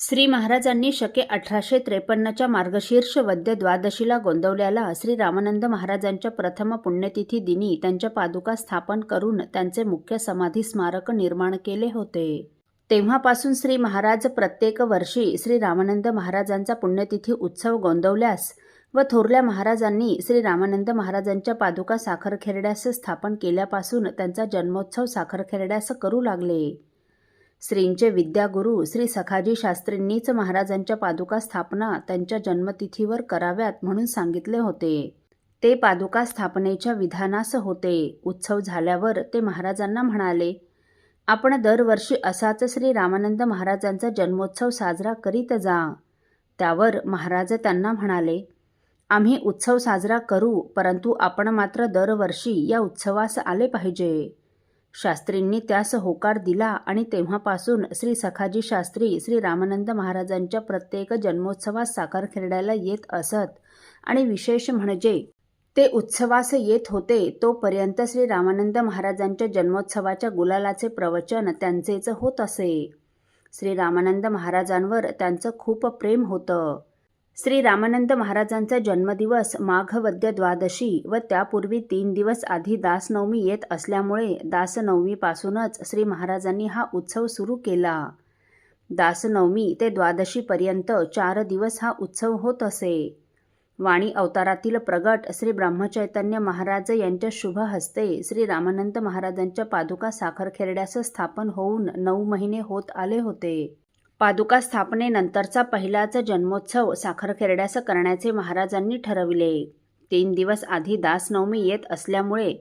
श्री महाराजांनी शके अठराशे त्रेपन्नच्या मार्गशीर्ष वद्य द्वादशीला गोंदवल्याला श्री रामानंद महाराजांच्या प्रथम पुण्यतिथी दिनी त्यांच्या पादुका स्थापन करून त्यांचे मुख्य समाधी स्मारक निर्माण केले होते. तेव्हापासून श्री महाराज प्रत्येक वर्षी श्री रामानंद महाराजांचा पुण्यतिथी उत्सव गोंदवल्यास व थोरल्या महाराजांनी श्री रामानंद महाराजांच्या पादुका साखरखेरड्यास स्थापन केल्यापासून त्यांचा जन्मोत्सव साखरखेरड्यास करू लागले. श्रींचे विद्यागुरू श्री सखाजी शास्त्रींनीच महाराजांच्या पादुका स्थापना त्यांच्या जन्मतिथीवर कराव्यात म्हणून सांगितले होते. ते पादुका स्थापनेच्या विधानास होते. उत्सव झाल्यावर ते महाराजांना म्हणाले आपण दरवर्षी असाच श्री रामानंद महाराजांचा जन्मोत्सव साजरा करीत जा. त्यावर महाराज त्यांना म्हणाले आम्ही उत्सव साजरा करू परंतु आपण मात्र दरवर्षी या उत्सवास आले पाहिजे. शास्त्रींनी त्यास होकार दिला आणि तेव्हापासून श्री सखाजी शास्त्री श्री रामानंद महाराजांच्या प्रत्येक जन्मोत्सवात साखर खेळायला येत असत. आणि विशेष म्हणजे ते उत्सवास येत होते तोपर्यंत श्री रामानंद महाराजांच्या जन्मोत्सवाच्या गुलालाचे प्रवचन त्यांचेच होत असे. श्री रामानंद महाराजांवर त्यांचं खूप प्रेम होतं. श्री रामानंद महाराजांचा जन्मदिवस माघवद्य द्वादशी व त्यापूर्वी तीन दिवस आधी दासनवमी येत असल्यामुळे दासनवमीपासूनच श्री महाराजांनी हा उत्सव सुरू केला. दासनवमी ते द्वादशीपर्यंत चार दिवस हा उत्सव होत असे. वाणी अवतारातील प्रगट श्री ब्रह्मचैतन्य महाराज यांच्या शुभ हस्ते श्री रामानंद महाराजांच्या पादुका साखरखेरड्यास स्थापन होऊन नऊ महिने होत आले होते. पादुका स्थापनेनंतरचा पहिलाच जन्मोत्सव साखरखेरड्यास करण्याचे महाराजांनी ठरविले. तीन दिवस आधी दासनवमी येत असल्यामुळे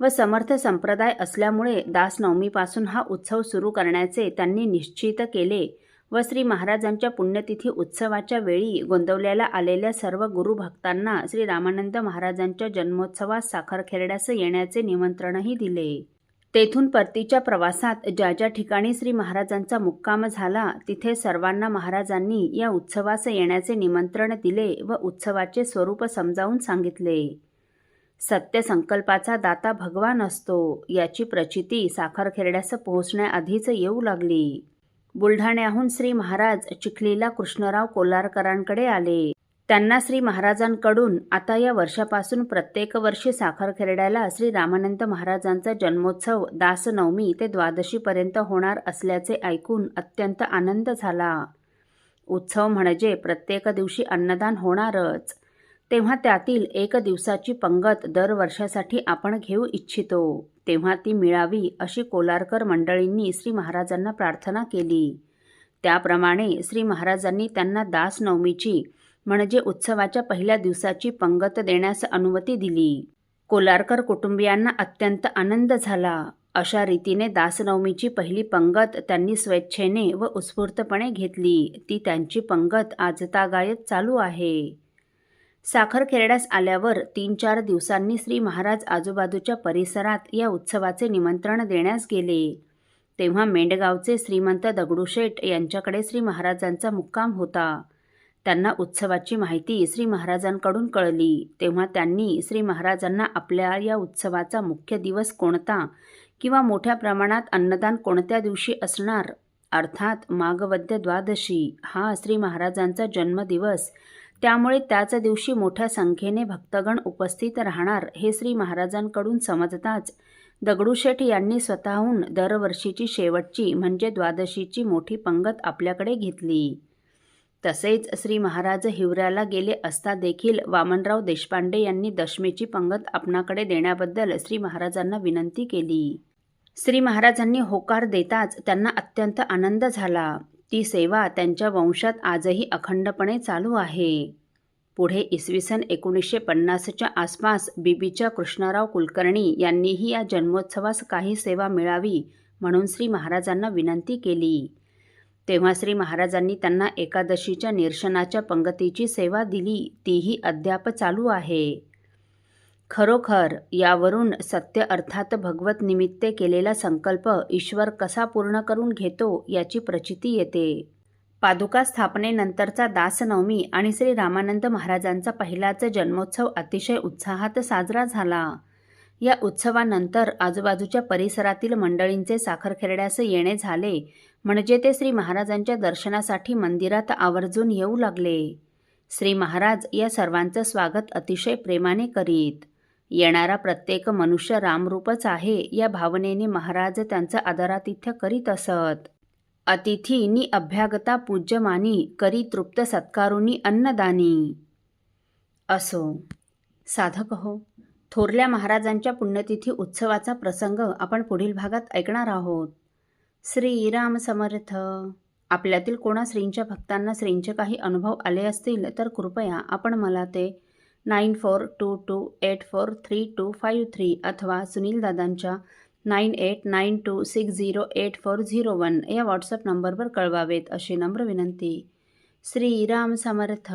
व समर्थ संप्रदाय असल्यामुळे दासनवमीपासून हा उत्सव सुरू करण्याचे त्यांनी निश्चित केले व श्री महाराजांच्या पुण्यतिथी उत्सवाच्या वेळी गोंदवल्याला आलेल्या सर्व गुरुभक्तांना श्री रामानंद महाराजांच्या जन्मोत्सवात साखरखेरड्यास येण्याचे निमंत्रणही दिले. तेथून परतीच्या प्रवासात ज्या ज्या ठिकाणी श्री महाराजांचा मुक्काम झाला तिथे सर्वांना महाराजांनी या उत्सवास येण्याचे निमंत्रण दिले व उत्सवाचे स्वरूप समजावून सांगितले. सत्यसंकल्पाचा दाता भगवान असतो याची प्रचिती साखरखेरड्यास पोहोचण्याआधीच येऊ लागली. बुलढाण्याहून श्री महाराज चिखलीला कृष्णराव कोलारकरांकडे आले. त्यांना श्री महाराजांकडून आता या वर्षापासून प्रत्येक वर्षी साखर खेरड्याला श्री रामानंद महाराजांचा जन्मोत्सव दासनवमी ते द्वादशीपर्यंत होणार असल्याचे ऐकून अत्यंत आनंद झाला. उत्सव म्हणजे प्रत्येक दिवशी अन्नदान होणारच. तेव्हा त्यातील एक दिवसाची पंगत दरवर्षासाठी आपण घेऊ इच्छितो. तेव्हा ती मिळावी अशी कोलारकर मंडळींनी श्री महाराजांना प्रार्थना केली. त्याप्रमाणे श्री महाराजांनी त्यांना दासनवमीची म्हणजे उत्सवाच्या पहिल्या दिवसाची पंगत देण्यास अनुमती दिली. कोलारकर कुटुंबियांना अत्यंत आनंद झाला. अशा रीतीने दासनवमीची पहिली पंगत त्यांनी स्वेच्छेने व उत्स्फूर्तपणे घेतली. ती त्यांची पंगत आजतागायत चालू आहे. साखरखेरड्यास आल्यावर तीन चार दिवसांनी श्री महाराज आजूबाजूच्या परिसरात या उत्सवाचे निमंत्रण देण्यास गेले. तेव्हा मेंढगावचे श्रीमंत दगडूशेठ यांच्याकडे श्री महाराजांचा मुक्काम होता. त्यांना उत्सवाची माहिती श्री महाराजांकडून कळली. तेव्हा त्यांनी श्री महाराजांना आपल्या या उत्सवाचा मुख्य दिवस कोणता किंवा मोठ्या प्रमाणात अन्नदान कोणत्या दिवशी असणार? अर्थात माघवद्य द्वादशी हा श्री महाराजांचा जन्मदिवस. त्यामुळे त्याच दिवशी मोठ्या संख्येने भक्तगण उपस्थित राहणार हे श्री महाराजांकडून समजताच दगडूशेठ यांनी स्वतःहून दरवर्षीची शेवटची म्हणजे द्वादशीची मोठी पंगत आपल्याकडे घेतली. तसेच श्री महाराज हिवऱ्याला गेले असता देखील वामनराव देशपांडे यांनी दशमीची पंगत आपणाकडे देण्याबद्दल श्री महाराजांना विनंती केली. श्री महाराजांनी होकार देताच त्यांना अत्यंत आनंद झाला. ती सेवा त्यांच्या वंशात आजही अखंडपणे चालू आहे. पुढे इसवी सन एकोणीसशे पन्नासच्या आसपास बीबीच्या कृष्णराव कुलकर्णी यांनीही या जन्मोत्सवास काही सेवा मिळावी म्हणून श्री महाराजांना विनंती केली. तेव्हा श्री महाराजांनी त्यांना एकादशीच्या निरशनाच्या पंगतीची सेवा दिली. तीही अद्याप चालू आहे. खरोखर यावरून सत्य अर्थात भगवत निमित्ते केलेला संकल्प ईश्वर कसा पूर्ण करून घेतो याची प्रचिती येते. पादुका स्थापनेनंतरचा दासनवमी आणि श्री रामानंद महाराजांचा पहिलाच जन्मोत्सव अतिशय उत्साहात साजरा झाला. या उत्सवानंतर आजूबाजूच्या परिसरातील मंडळींचे साखरखेरड्यास येणे झाले. म्हणजे ते श्री महाराजांच्या दर्शनासाठी मंदिरात आवर्जून येऊ लागले. श्री महाराज या सर्वांचं स्वागत अतिशय प्रेमाने करीत. येणारा प्रत्येक मनुष्य रामरूपच आहे या भावनेने महाराज त्यांचं आदरातिथ्य करीत असत. अतिथी नि अभ्यागता पूज्यमानी करी तृप्त सत्कारुनी अन्नदानी. असो. साधक हो. थोरल्या महाराजांच्या पुण्यतिथी उत्सवाचा प्रसंग आपण पुढील भागात ऐकणार आहोत. श्रीराम समर्थ. आपल्यातील कोणा श्रींच्या भक्तांना श्रींचे काही अनुभव आले असतील तर कृपया आपण मला ते nine four two two eight four three two five three अथवा सुनील दादांच्या nine eight nine two six zero eight four zero one या व्हॉट्सअप नंबरवर कळवावेत अशी नम्र विनंती. श्रीराम समर्थ.